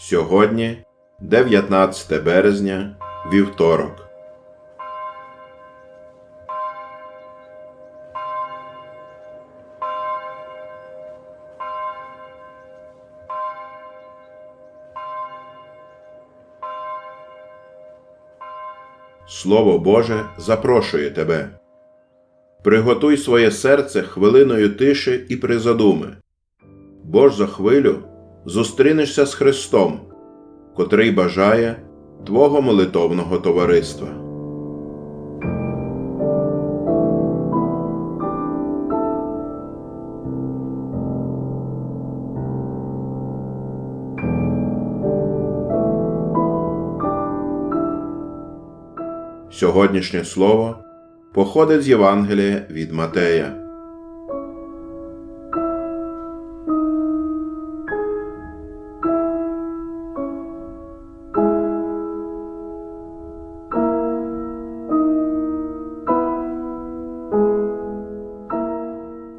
Сьогодні 19 березня, вівторок. Слово Боже запрошує тебе. Приготуй своє серце хвилиною тиші і призадуми, бо ж за хвилю зустрінешся з Христом, котрий бажає Твого молитовного товариства. Сьогоднішнє слово походить з Євангелія від Матея.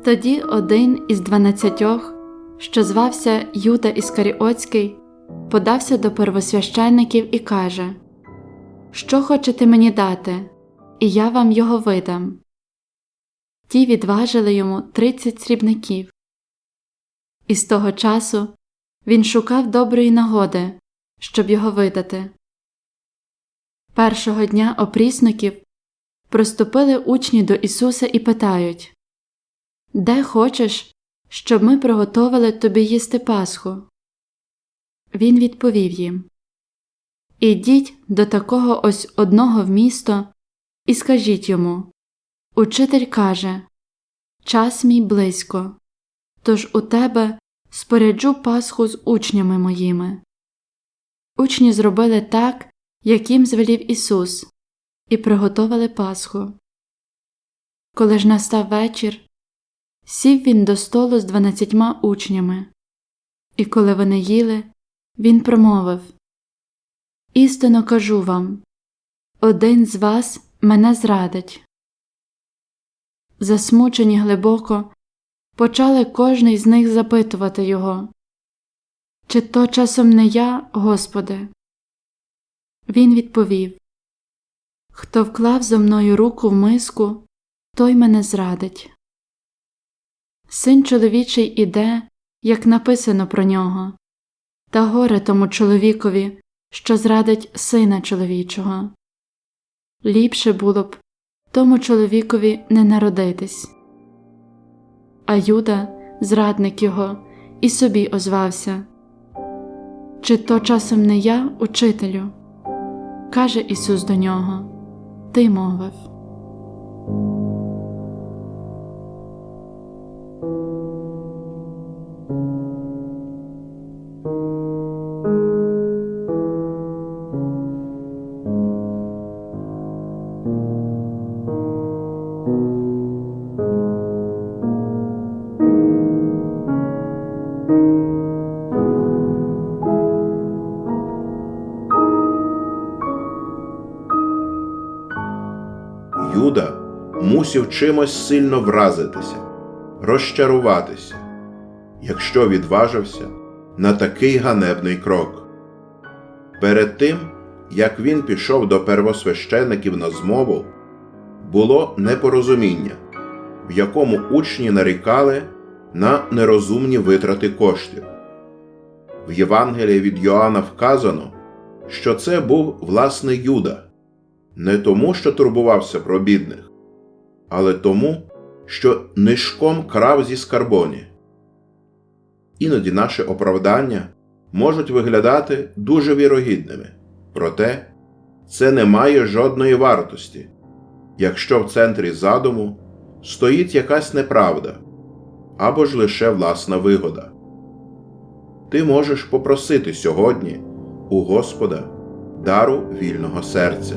Тоді один із дванадцятьох, що звався Юда Іскаріотський, подався до первосвященників і каже Що хочете мені дати, і я вам його видам. Ті відважили йому тридцять срібників. І з того часу він шукав доброї нагоди, щоб його видати. Першого дня опрісників приступили учні до Ісуса і питають де хочеш, щоб ми приготовили тобі їсти Пасху? Він відповів їм Ідіть до такого ось одного в місто і скажіть йому Учитель каже Час мій близько, тож у тебе споряджу Пасху з учнями моїми. Учні зробили так, як їм звелів Ісус, і приготовили Пасху. Коли ж настав вечір, Сів він до столу з дванадцятьма учнями, і коли вони їли, він промовив Істинно кажу вам один з вас мене зрадить. Засмучені глибоко, почали кожний з них запитувати його Чи то часом не я, Господи? Він відповів Хто вклав зо мною руку в миску, той мене зрадить. Син чоловічий іде, як написано про нього, та горе тому чоловікові, що зрадить сина чоловічого. Ліпше було б тому чоловікові не народитись. А Юда, зрадник його, і собі озвався Чи то часом не я, учителю? каже Ісус до нього Ти мовив. Мусів чимось сильно вразитися, розчаруватися, якщо відважився на такий ганебний крок. Перед тим, як він пішов до первосвящеників на змову, було непорозуміння, в якому учні нарікали на нерозумні витрати коштів. В Євангелії від Йоанна вказано, що це був власне Юда не тому, що турбувався про бідних, але тому, що нишком крав зі скарбоні. Іноді наші оправдання можуть виглядати дуже вірогідними, проте це не має жодної вартості, якщо в центрі задуму стоїть якась неправда або ж лише власна вигода. Ти можеш попросити сьогодні у Господа дару вільного серця.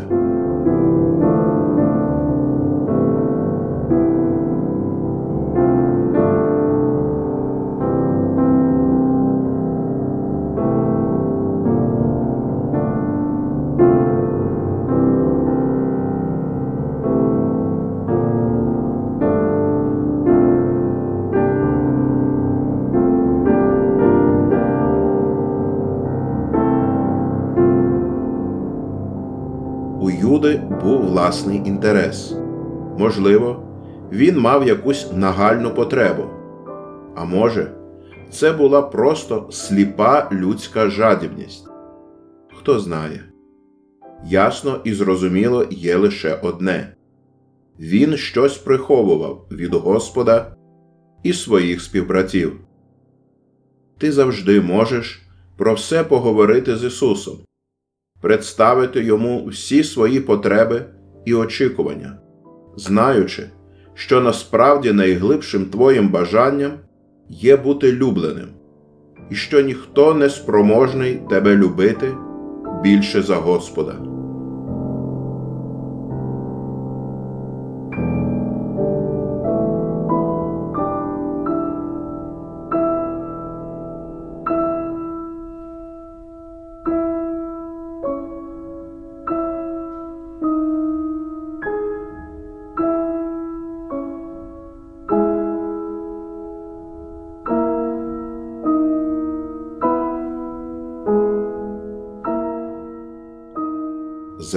Власний інтерес. Можливо, він мав якусь нагальну потребу. А може, це була просто сліпа людська жадібність. Хто знає. Ясно і зрозуміло є лише одне він щось приховував від Господа і своїх співбратів. Ти завжди можеш про все поговорити з Ісусом, представити йому всі свої потреби і очікування, знаючи, що насправді найглибшим твоїм бажанням є бути любленим, і що ніхто не спроможний тебе любити більше за Господа.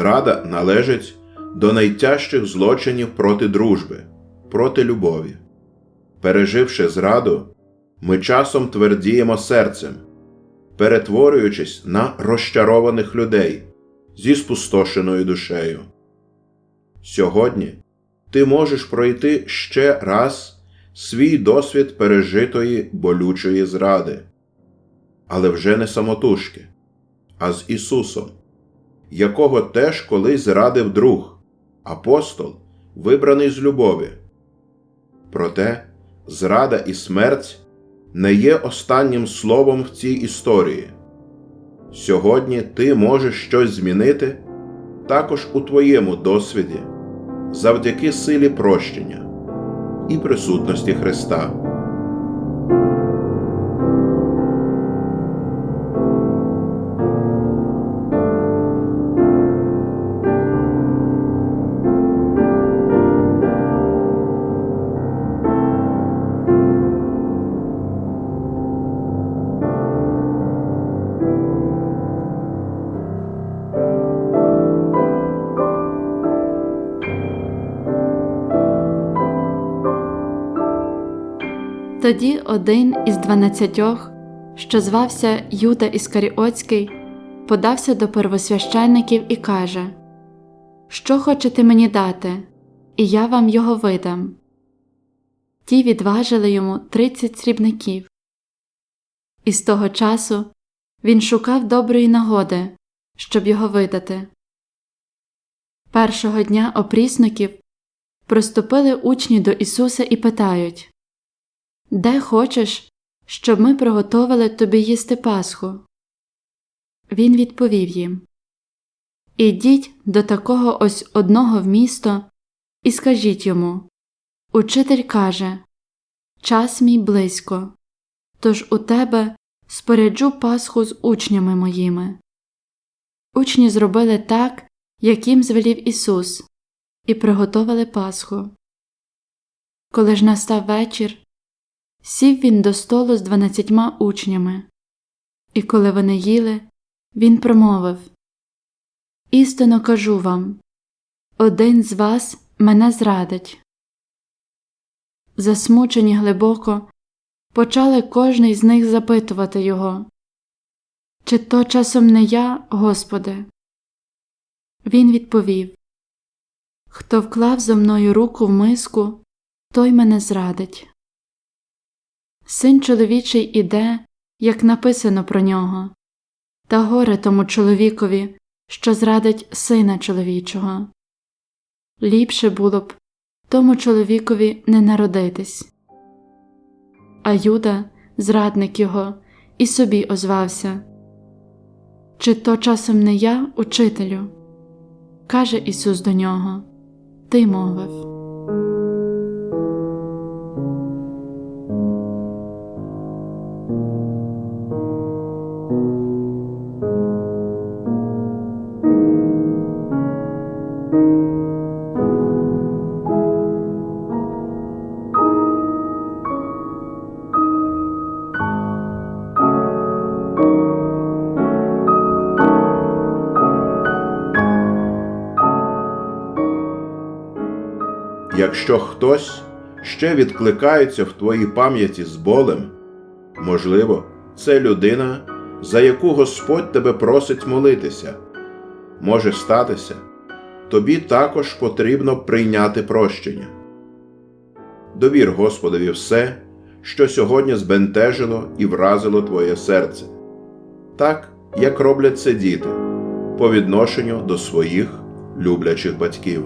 Зрада належить до найтяжчих злочинів проти дружби, проти любові. Переживши зраду, ми часом твердіємо серцем, перетворюючись на розчарованих людей зі спустошеною душею. Сьогодні ти можеш пройти ще раз свій досвід пережитої болючої зради, але вже не самотужки, а з Ісусом якого теж колись зрадив друг, апостол, вибраний з любові. Проте зрада і смерть не є останнім словом в цій історії. Сьогодні ти можеш щось змінити також у твоєму досвіді завдяки силі прощення і присутності Христа. Тоді один із дванадцятьох, що звався Юда Іскаріотський, подався до первосвященників і каже Що хочете мені дати, і я вам його видам. Ті відважили йому тридцять срібників. І з того часу він шукав доброї нагоди, щоб його видати. Першого дня опрісників приступили учні до Ісуса і питають де хочеш, щоб ми приготовили тобі їсти Пасху? Він відповів їм Ідіть до такого ось одного в місто і скажіть йому Учитель каже Час мій близько, тож у тебе споряджу Пасху з учнями моїми. Учні зробили так, як їм звелів Ісус, і приготовили Пасху. Коли ж настав вечір, Сів він до столу з дванадцятьма учнями, і коли вони їли, він промовив Істинно кажу вам один з вас мене зрадить. Засмучені глибоко, почали кожний з них запитувати його Чи то часом не я, Господи? Він відповів Хто вклав за мною руку в миску, той мене зрадить. Син чоловічий іде, як написано про нього, та горе тому чоловікові, що зрадить сина чоловічого. Ліпше було б тому чоловікові не народитись. А Юда, зрадник його, і собі озвався Чи то часом не я, учителю? каже Ісус до нього Ти мовив. Якщо хтось ще відкликається в твоїй пам'яті з болем, можливо, це людина, за яку Господь тебе просить молитися. Може статися, тобі також потрібно прийняти прощення. Довір Господові все, що сьогодні збентежило і вразило твоє серце, так як роблять це діти по відношенню до своїх люблячих батьків.